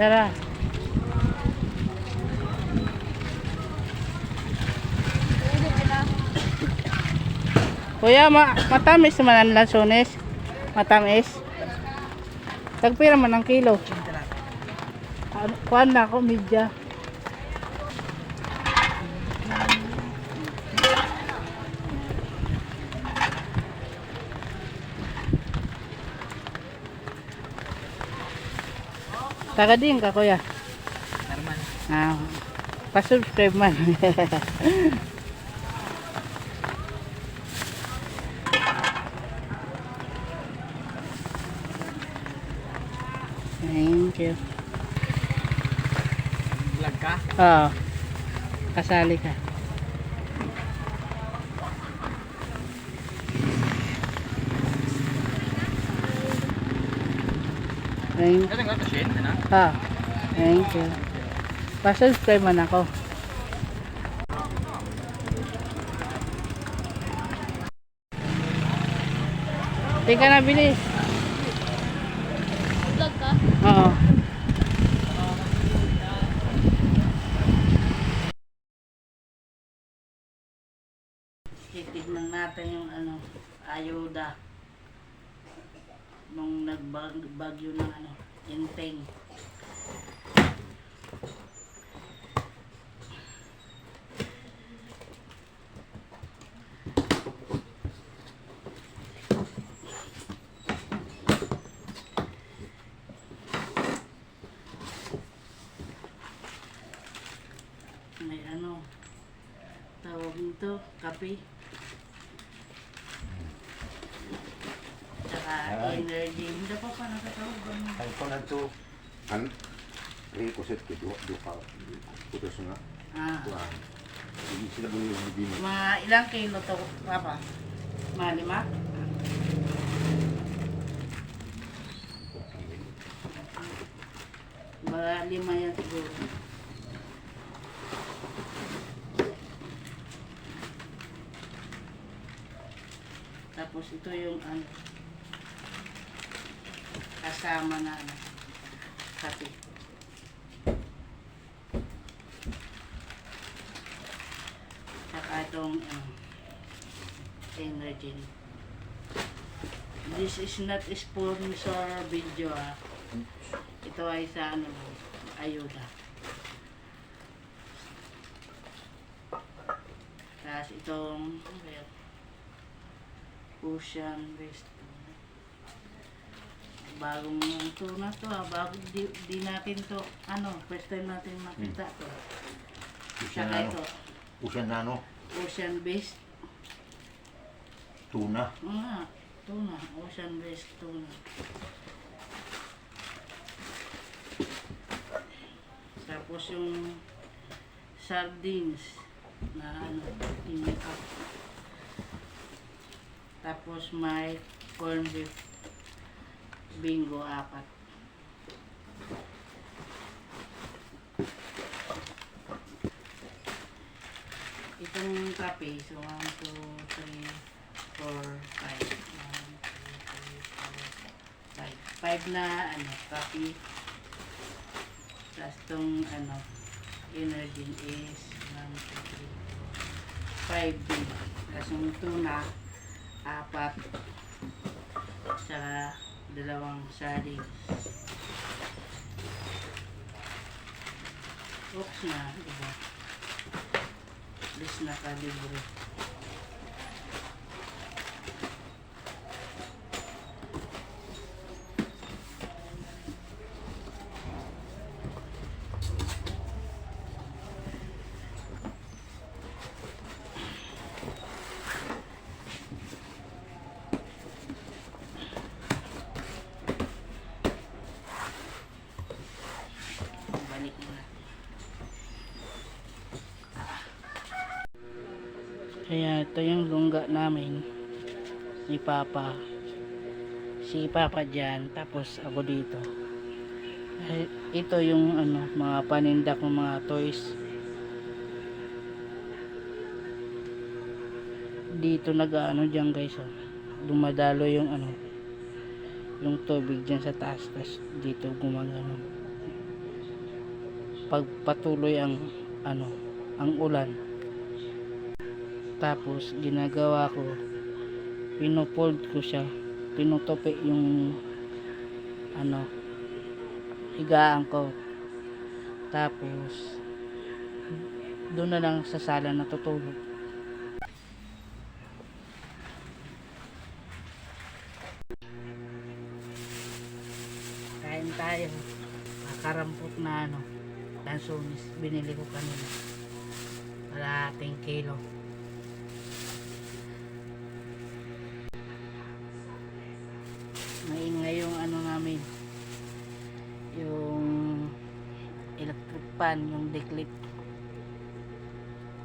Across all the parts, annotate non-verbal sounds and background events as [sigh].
Tara. Kuya, ma matamis naman ang lansones. Matamis. Tagpira man ang kilo. Ano, kuhan na ako, midya. Taga din ka, kuya. Normal. Ah, pa-subscribe man. [laughs] Thank you. Vlog ka? Oo. Kasali ka. Thank? Ano? Ah, thank you. Pa-subscribe man ako. Teka na, bilis. Vlog ka? Oo. Titignan natin yung ano, ayuda. Nung nagbagyo ng ano, inteng. May ano, tawag nito, kape. Tsaka Ay. energy. Hindi pa pa nakatawag? Ang ko na to, an, rin ko set ko, duha, duha, putos nga, Ah, kuhan. Hindi sila mo yung bibino. mga ilang kilo to, papa? Mga lima? Mga lima yan siguro. Tapos ito yung ano, kasama na ano, kape. Saka itong ano, energy. This is not sponsor video ah. Ito ay sa ano, ayuda. Tapos itong ano ba ocean. Bagong tuna to ah. Bago di, di natin to, ano, first time natin makita to. Usian Saka na, ito? Usian na, no? ocean based Tuna. Mga tuna, ocean based tuna. Tapos yung sardines na ano, tinipap. Tapos may corn beef bingo apat. Itong kape, so 1, 2, 3, 4, 5. 1, 2, 3, 4, 5. 5 na ano, kape. Tapos itong ano, energy is 1, 2, 3, 5 din. Tapos yung tuna, apat. Sa dalawang sardines. Oops na, diba? Alis na ka Kaya ito yung lungga namin ni Papa. Si Papa dyan, tapos ako dito. Ito yung ano, mga paninda kong mga toys. Dito nag-ano dyan guys. Oh. Dumadalo yung ano, yung tubig dyan sa taas. Tapos dito gumagano. pagpatuloy ang ano ang ulan tapos ginagawa ko pinofold ko siya. Pinutupi yung ano higaan ko. Tapos doon na lang sa sala natutulog. Kain tayo. Kakarampot na ano lansonis binili ko kanina. Kalahating kilo pan yung declit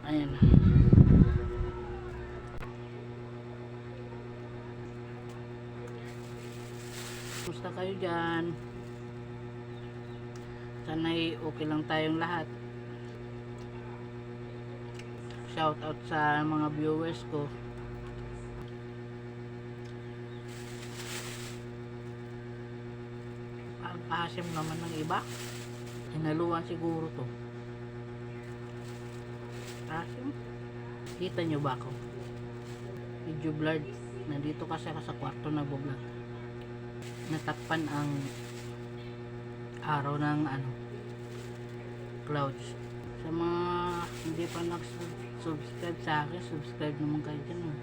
ayan Kumusta kayo dyan? Sana'y okay lang tayong lahat. Shout out sa mga viewers ko. Ang asim naman ng iba. Hinaluan siguro to. Asim. Kita nyo ba ako? Medyo blurred. Nandito kasi ako sa kwarto na vlog natakpan ang araw ng ano clouds sa mga hindi pa nag-subscribe sa akin subscribe naman kayo dyan oh.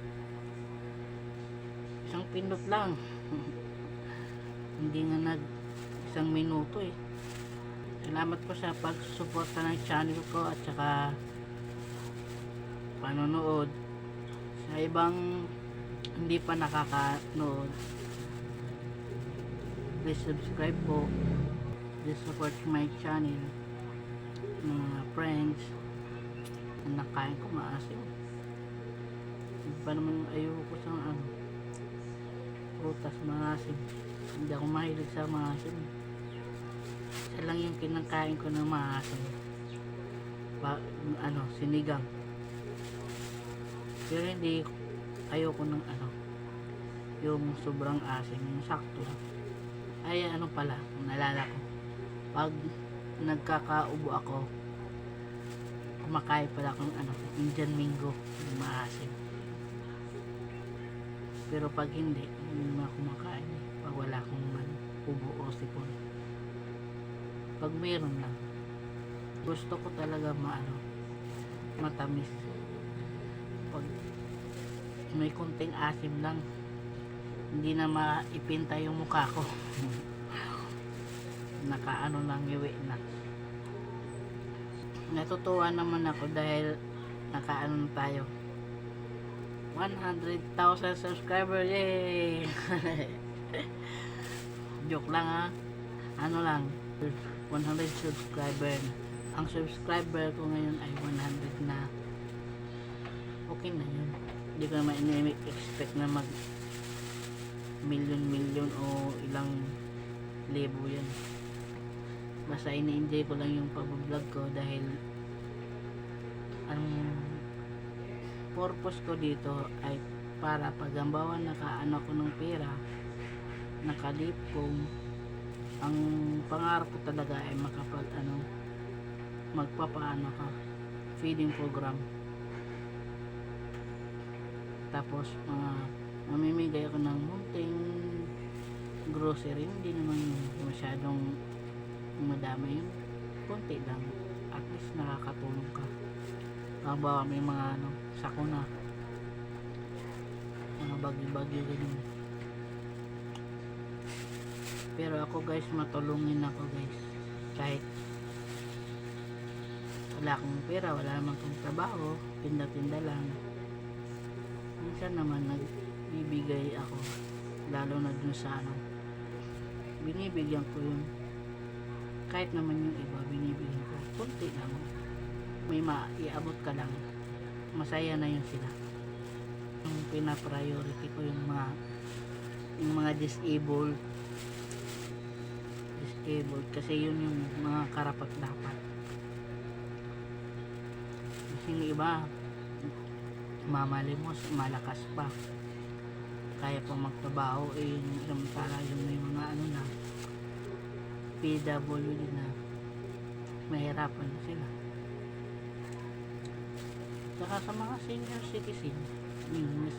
isang pindot lang [laughs] hindi nga nag isang minuto eh salamat po sa pagsusuporta ng channel ko at saka panonood. Sa ibang hindi pa nakakanood please subscribe po. Please support my channel. Mga friends ang nakain ko maasim. Hindi pa naman ayoko sa ano prutas maasim. Hindi ako mahilig sa maasim isa lang yung kinakain ko ng maasim pa, ano sinigang pero hindi ayoko ng ano yung sobrang asim yung sakto ay ano pala, nalala ko. Pag nagkakaubo ako, kumakain pala akong ano, Indian Mingo, yung maasim. Pero pag hindi, hindi naman kumakain. Pag wala akong man, ubo o sipon. Pag meron lang, gusto ko talaga maano, matamis. Pag may kunting asim lang, hindi na maipinta yung mukha ko. [laughs] Nakaano lang iwi na. Natutuwa naman ako dahil nakaano na tayo. 100,000 subscribers yay! [laughs] Joke lang ha? Ano lang 100 subscriber. Ang subscriber ko ngayon ay 100 na. Okay na yun. Hindi ko naman ini-expect na mag milyon-milyon o ilang libo yan basta ini-enjoy ko lang yung pag-vlog ko dahil ang purpose ko dito ay para pag halimbawa nakaano ko ng pera nakalipong ang pangarap ko talaga ay makapag ano magpapaano ka feeding program. Tapos mga mamimigay ako ng munting grocery. Hindi naman masyadong madami yun. Konti lang. At least nakakatulong ka. Halimbawa may mga ano sakuna. Mga bagyo-bagyo ganun pero ako guys matulungin ako guys. Kahit wala akong pera wala naman akong trabaho pinda-pinda lang. Minsan naman nagbibigay ako lalo na dun sa ano binibigyan ko yun kahit naman yung iba binibigyan ko. Kunti lang. May maiabot ka lang. Masaya na yun sila. Yung pina-priority ko yung mga yung mga disabled disabled kasi yun yung mga karapat dapat kasi yung iba mamalimos malakas pa kaya pa magtrabaho eh samantala yung may mga ano na PWD na mahirapan na sila. Saka sa mga senior citizen, yun,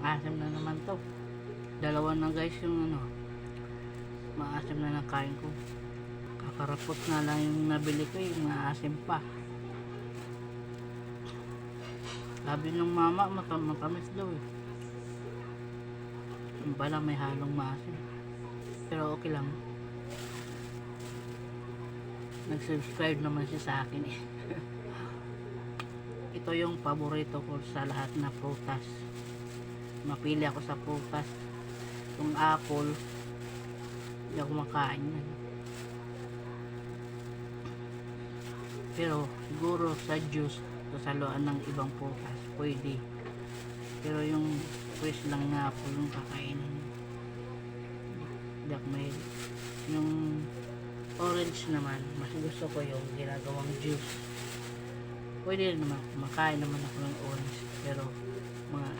maasim na naman to. Dalawa na guys yung ano, maasim na ng kain ko. Kakarapot na lang yung nabili ko yung maasim pa. Sabi ng mama, matam matamis daw eh. Yung pala may halong maasim. Pero okay lang. Nag-subscribe naman siya sa akin eh. [laughs] Ito yung paborito ko sa lahat na prutas. Mapili ako sa prutas. Yung apple, hindi ako makain yan. Pero siguro sa juice, sa saluan ng ibang prutas, pwede. Pero yung fresh lang na apple yung kakainin. Hindi ako mahilig. Yung orange naman, mas gusto ko yung ginagawang juice. Pwede rin naman, makain naman ako ng orange. Pero mga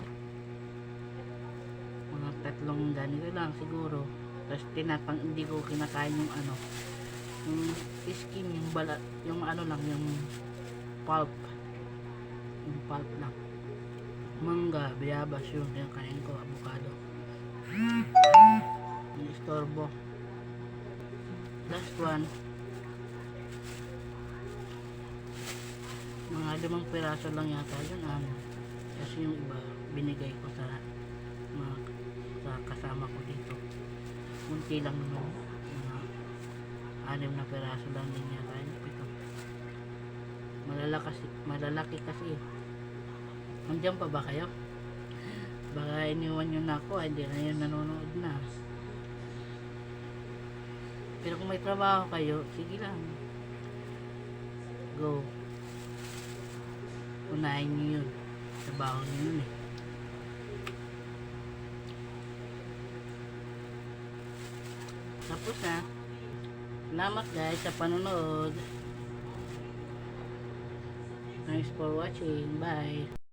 mga tatlong ganito lang siguro. Tapos tinapang hindi ko kinakain yung ano, yung skin, yung balat, yung ano lang, yung pulp. Yung pulp lang. Mangga, bayabas yung kinakain ko, avocado. Yung istorbo. Last one. Mga limang piraso lang yata yun. Ano. Kasi yung iba, binigay ko sa mga sa kasama ko dito. Munti lang naman. Anim na piraso lang din yata yun. Pito. Malalaki, malalaki kasi. Nandiyan pa ba kayo? Baka iniwan nyo na ako, hindi na yun nanonood na. Pero kung may trabaho kayo, sige lang. Go. Unahin nyo yun. Trabaho nyo yun eh. Tapos na. Salamat guys sa panonood. Thanks for watching. Bye.